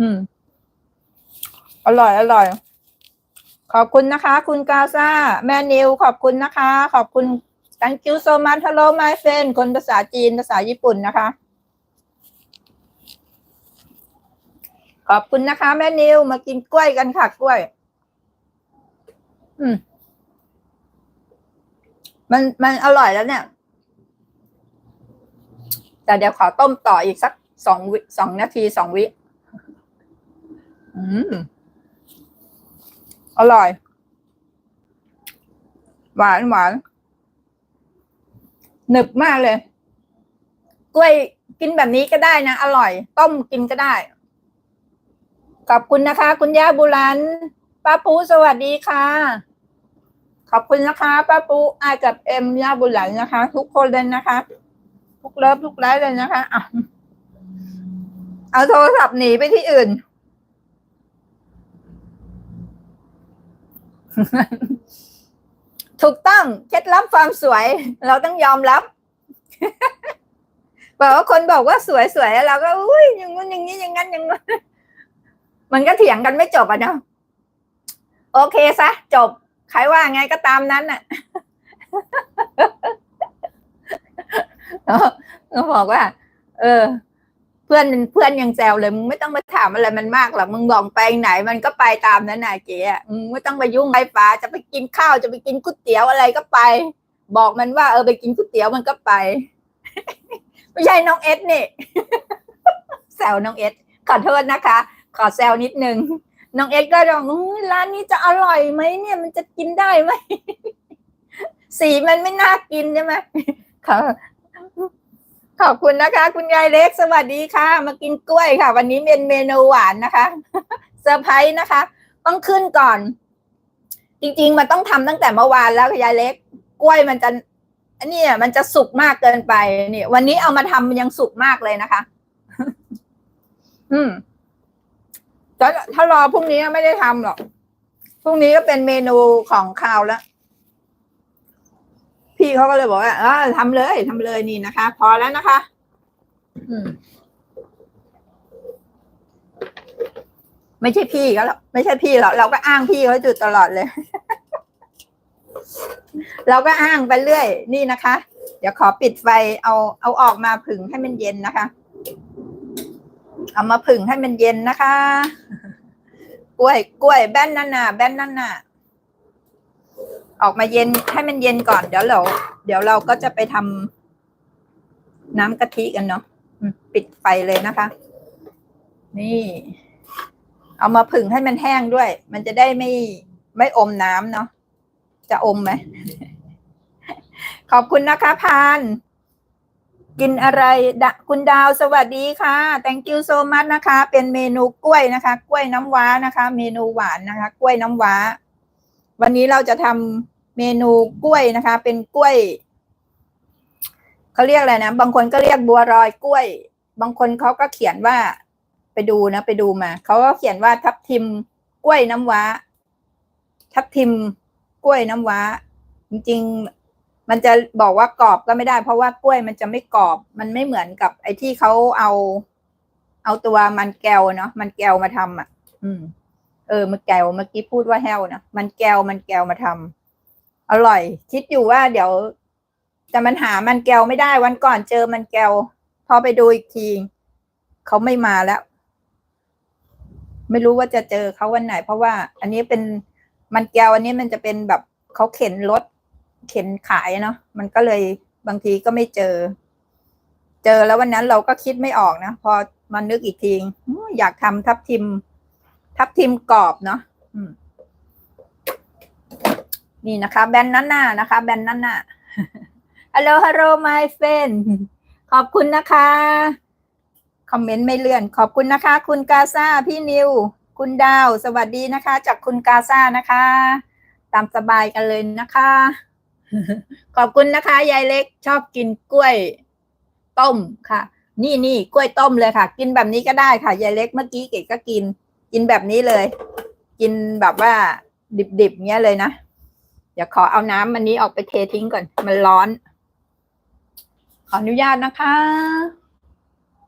อืม อร่อย อร่อย ขอบคุณนะคะ คุณกาซาแม่นิว ขอบคุณนะคะ ขอบคุณ thank you so much hello my friend คนภาษาจีนภาษาญี่ปุ่นนะคะ ขอบคุณนะคะ แม่นิว มากินกล้วยกันค่ะกล้วย อืม มันมันอร่อยแล้วเนี่ย แต่เดี๋ยวขอต้มต่ออีกสักสองวิสองนาทีสองวิ อืมอร่อย หวานหวานหนึบมากเลย กล้วยกินแบบนี้ก็ได้นะ อร่อย ต้มกินก็ได้ ขอบคุณนะคะ คุณย่าบุรันป้าปูสวัสดีค่ะ ขอบคุณนะคะป้าปูอากับเอ็มย่าบุรันนะคะ ทุกคนเลยนะคะ ทุกเลิฟทุกไลฟ์เลยนะคะอะเอาโทรศัพท์หนีไปที่อื่น ถูกต้องเคล็ดลับความสวย เราต้องยอมรับบอกว่าคนบอกว่าสวยสวยๆเราก็อุ้ยอย่างงู้นอย่างนี้อย่างนั้นอย่างงู้นมันก็เถียงกันไม่จบอะเนาะโอเคซะจบใครว่าไงก็ตามนั้นน่ะก็บอกว่า เออ เพื่อนเพื่อนยังแซวเลยมึงไม่ต้องมาามอะไรมันมากหรอกมึงบอกไปไหน มันก็ไปตามนั้นน่ะเก๋อะมึงไม่ต้องไปยุ่งไฟฟ้าจะไปกินข้าวจะไปกินก๋วยเตี๋ยวอะไรก็ไป บอกมันว่าเออไปกินก๋วยเตี๋ยวมันก็ไป ไม่ใช่น้องเอสนี่แซวน้องเอสขอโทษนะคะ ขอแซวนิดนึงน้องเอสก็บอกร้านนี้จะอร่อยไหมเนี่ยมันจะกินได้ไหมสีมันไม่น่ากินใช่ไหมขอ ขอบคุณนะคะ คุณยายเล็กสวัสดีค่ะ มากินกล้วยค่ะ วันนี้เป็นเมนูหวานนะคะเซอร์ไพรส์นะคะ ต้องขึ้นก่อน จริง ๆ มันต้องทำตั้งแต่เมื่อวานแล้วยายเล็ก กล้วยมันจะอันนี้มันจะสุกมากเกินไปนี่วันนี้เอามาทำมันยังสุกมากเลยนะคะ อืมถ้าถ้ารอพรุ่งนี้ไม่ได้ทำหรอกพรุ่งนี้ก็เป็นเมนูของคาวแล้ว พี่เขาก็เลยบอกว่าเออทำเลยทำเลยนี่นะคะ พอแล้วนะคะ อืม ไม่ใช่พี่เขาหรอกไม่ใช่พี่หรอกเราก็อ้างพี่เขาอยู่ตลอดเลย เราก็อ้างไปเรื่อย นี่นะคะ เดี๋ยวขอปิดไฟเอาเอาออกมาผึ่งให้มันเย็นนะคะ เอามาผึ่งให้มันเย็นนะคะ กล้วย กล้วยแบนนั่นน่ะแบนนั่นน่ะ ออกมาเย็นให้มันเย็นก่อนเดี๋ยวเรา เดี๋ยวเราก็จะไปทำน้ำกะทิกันเนาะปิดไฟเลยนะคะ นี่ เอามาผึ่งให้มันแห้งด้วย มันจะได้ไม่ไม่อมน้ำเนาะจะอมไหม ขอบคุณนะคะพาน กินอะไรดคุณดาวสวัสดีค่ะ thank you so much นะคะ เป็นเมนูกล้วยนะคะ กล้วยน้ำว้านะคะ เมนูหวานนะคะ กล้วยน้ำว้า วันนี้เราจะทำ เมนูกล้วยนะคะ เป็นกล้วยเขาเรียกอะไรนะบางคนก็เรียกบัวรอยกล้วย บางคนเขาก็เขียนว่าไปดูนะไปดูมาเขาก็เขียนว่าทับทิมกล้วยน้ำว้า ทับทิมกล้วยน้ำว้า จริง ๆ มันจะบอกว่ากรอบก็ไม่ได้ เพราะว่ากล้วยมันจะไม่กรอบ มันไม่เหมือนกับ ไอ้ที่เขาเอา เอาตัวมันแก้วเนาะมันแก้วมาทำอะ อืม เออมันแก้วเมื่อกี้พูดว่าแห้วนะมันแก้วมันแก้วมาทำ อร่อย คิดอยู่ว่าเดี๋ยว แต่มันหามันแก้วไม่ได้วันก่อนเจอมันแก้วพอไปดูอีกทีเขาไม่มาแล้ว ไม่รู้ว่าจะเจอเขาวันไหน เพราะว่า อันนี้เป็นมันแก้วอันนี้มันจะเป็นแบบเขาเข็นรถเข็นขายเนาะมันก็เลยบางทีก็ไม่เจอ เจอแล้ววันนั้นเราก็คิดไม่ออกนะพอมานึกอีกทีอื้ออยากทำทับทิม ทับทิมกรอบเนาะอืม นี่นะคะแบนนั่นน้านะคะแบนนั่นน้าฮัลโหลฮัลโหล my friend ขอบคุณนะคะ คอมเมนต์ไม่เลื่อน ขอบคุณนะคะ คุณกาซาพี่นิว คุณดาว สวัสดีนะคะ จากคุณกาซานะคะ ตามสบายกันเลยนะคะ ขอบคุณนะคะ ยายเล็กชอบกินกล้วย ต้มค่ะ นี่นี่กล้วยต้มเลยค่ะ กินแบบนี้ก็ได้ค่ะ ยายเล็กเมื่อกี้เก๋ก็กิน กินแบบนี้เลย กินแบบว่าดิบๆเงี้ยเลยนะ เดี๋ยวขอเอาน้ำมันนี้ออกไปเททิ้งก่อน มันร้อน ขออนุญาตนะคะ